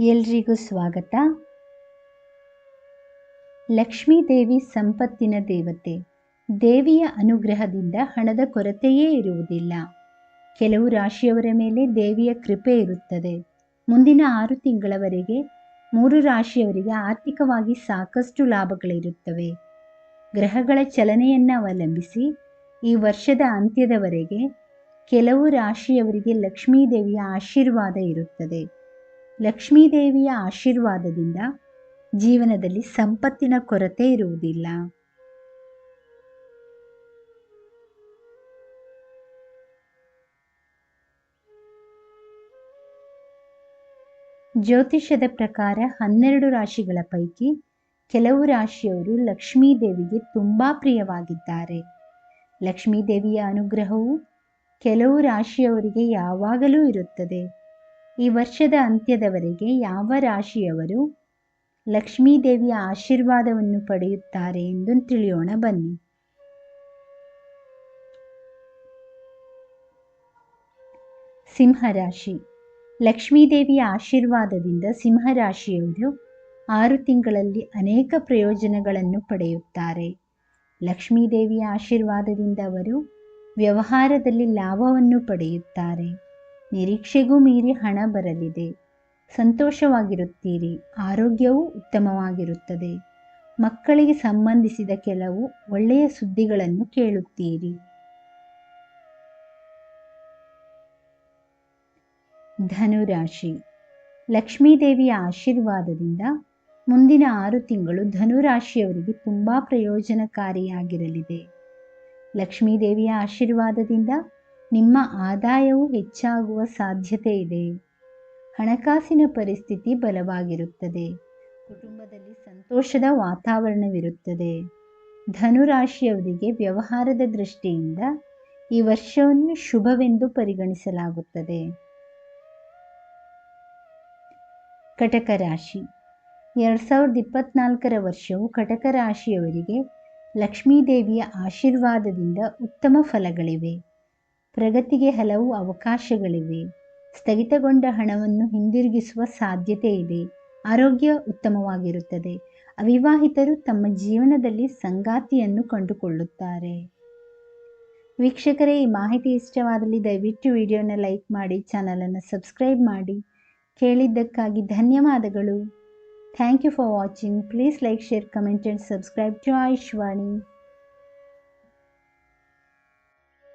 ಎಲ್ರಿಗೂ ಸ್ವಾಗತ. ಲಕ್ಷ್ಮೀ ದೇವಿ ಸಂಪತ್ತಿನ ದೇವತೆ. ದೇವಿಯ ಅನುಗ್ರಹದಿಂದ ಹಣದ ಕೊರತೆಯೇ ಇರುವುದಿಲ್ಲ. ಕೆಲವು ರಾಶಿಯವರ ಮೇಲೆ ದೇವಿಯ ಕೃಪೆ ಇರುತ್ತದೆ. ಮುಂದಿನ ಆರು ತಿಂಗಳವರೆಗೆ ಮೂರು ರಾಶಿಯವರಿಗೆ ಆರ್ಥಿಕವಾಗಿ ಸಾಕಷ್ಟು ಲಾಭಗಳಿರುತ್ತವೆ. ಗ್ರಹಗಳ ಚಲನೆಯನ್ನು ಅವಲಂಬಿಸಿ ಈ ವರ್ಷದ ಅಂತ್ಯದವರೆಗೆ ಕೆಲವು ರಾಶಿಯವರಿಗೆ ಲಕ್ಷ್ಮೀದೇವಿಯ ಆಶೀರ್ವಾದ ಇರುತ್ತದೆ. ಲಕ್ಷ್ಮೀದೇವಿಯ ಆಶೀರ್ವಾದದಿಂದ ಜೀವನದಲ್ಲಿ ಸಂಪತ್ತಿನ ಕೊರತೆ ಇರುವುದಿಲ್ಲ. ಜ್ಯೋತಿಷ್ಯದ ಪ್ರಕಾರ ಹನ್ನೆರಡು ರಾಶಿಗಳ ಪೈಕಿ ಕೆಲವು ರಾಶಿಯವರು ಲಕ್ಷ್ಮೀದೇವಿಗೆ ತುಂಬ ಪ್ರಿಯವಾಗಿದ್ದಾರೆ. ಲಕ್ಷ್ಮೀದೇವಿಯ ಅನುಗ್ರಹವು ಕೆಲವು ರಾಶಿಯವರಿಗೆ ಯಾವಾಗಲೂ ಇರುತ್ತದೆ. ಈ ವರ್ಷದ ಅಂತ್ಯದವರೆಗೆ ಯಾವ ರಾಶಿಯವರು ಲಕ್ಷ್ಮೀದೇವಿಯ ಆಶೀರ್ವಾದವನ್ನು ಪಡೆಯುತ್ತಾರೆ ಎಂದು ತಿಳಿಯೋಣ, ಬನ್ನಿ. ಸಿಂಹರಾಶಿ. ಲಕ್ಷ್ಮೀದೇವಿಯ ಆಶೀರ್ವಾದದಿಂದ ಸಿಂಹರಾಶಿಯವರು ಆರು ತಿಂಗಳಲ್ಲಿ ಅನೇಕ ಪ್ರಯೋಜನಗಳನ್ನು ಪಡೆಯುತ್ತಾರೆ. ಲಕ್ಷ್ಮೀದೇವಿಯ ಆಶೀರ್ವಾದದಿಂದ ಅವರು ವ್ಯವಹಾರದಲ್ಲಿ ಲಾಭವನ್ನು ಪಡೆಯುತ್ತಾರೆ. ನಿರೀಕ್ಷೆಗೂ ಮೀರಿ ಹಣ ಬರಲಿದೆ. ಸಂತೋಷವಾಗಿರುತ್ತೀರಿ. ಆರೋಗ್ಯವೂ ಉತ್ತಮವಾಗಿರುತ್ತದೆ. ಮಕ್ಕಳಿಗೆ ಸಂಬಂಧಿಸಿದ ಕೆಲವು ಒಳ್ಳೆಯ ಸುದ್ದಿಗಳನ್ನು ಕೇಳುತ್ತೀರಿ. ಧನುರಾಶಿ. ಲಕ್ಷ್ಮೀದೇವಿಯ ಆಶೀರ್ವಾದದಿಂದ ಮುಂದಿನ ಆರು ತಿಂಗಳು ಧನುರಾಶಿಯವರಿಗೆ ತುಂಬಾ ಪ್ರಯೋಜನಕಾರಿಯಾಗಿರಲಿದೆ. ಲಕ್ಷ್ಮೀದೇವಿಯ ಆಶೀರ್ವಾದದಿಂದ ನಿಮ್ಮ ಆದಾಯವು ಹೆಚ್ಚಾಗುವ ಸಾಧ್ಯತೆ ಇದೆ. ಹಣಕಾಸಿನ ಪರಿಸ್ಥಿತಿ ಬಲವಾಗಿರುತ್ತದೆ. ಕುಟುಂಬದಲ್ಲಿ ಸಂತೋಷದ ವಾತಾವರಣವಿರುತ್ತದೆ. ಧನುರಾಶಿಯವರಿಗೆ ವ್ಯವಹಾರದ ದೃಷ್ಟಿಯಿಂದ ಈ ವರ್ಷವನ್ನು ಶುಭವೆಂದು ಪರಿಗಣಿಸಲಾಗುತ್ತದೆ. ಕಟಕ ರಾಶಿ. ಎರಡು ಸಾವಿರದ ಇಪ್ಪತ್ನಾಲ್ಕರ ವರ್ಷವು ಕಟಕ ರಾಶಿಯವರಿಗೆ ಲಕ್ಷ್ಮೀದೇವಿಯ ಆಶೀರ್ವಾದದಿಂದ ಉತ್ತಮ ಫಲಗಳಿವೆ. ಪ್ರಗತಿಗೆ ಹಲವು ಅವಕಾಶಗಳಿವೆ. ಸ್ಥಗಿತಗೊಂಡ ಹಣವನ್ನು ಹಿಂದಿರುಗಿಸುವ ಸಾಧ್ಯತೆ ಇದೆ. ಆರೋಗ್ಯ ಉತ್ತಮವಾಗಿರುತ್ತದೆ. ಅವಿವಾಹಿತರು ತಮ್ಮ ಜೀವನದಲ್ಲಿ ಸಂಗಾತಿಯನ್ನು ಕಂಡುಕೊಳ್ಳುತ್ತಾರೆ. ವೀಕ್ಷಕರೇ, ಈ ಮಾಹಿತಿ ಇಷ್ಟವಾದಲ್ಲಿ ದಯವಿಟ್ಟು ವಿಡಿಯೋನ ಲೈಕ್ ಮಾಡಿ, ಚಾನಲನ್ನು ಸಬ್ಸ್ಕ್ರೈಬ್ ಮಾಡಿ. ಕೇಳಿದ್ದಕ್ಕಾಗಿ ಧನ್ಯವಾದಗಳು. Thank you for watching. Please like, share, comment and subscribe to Ayushvani.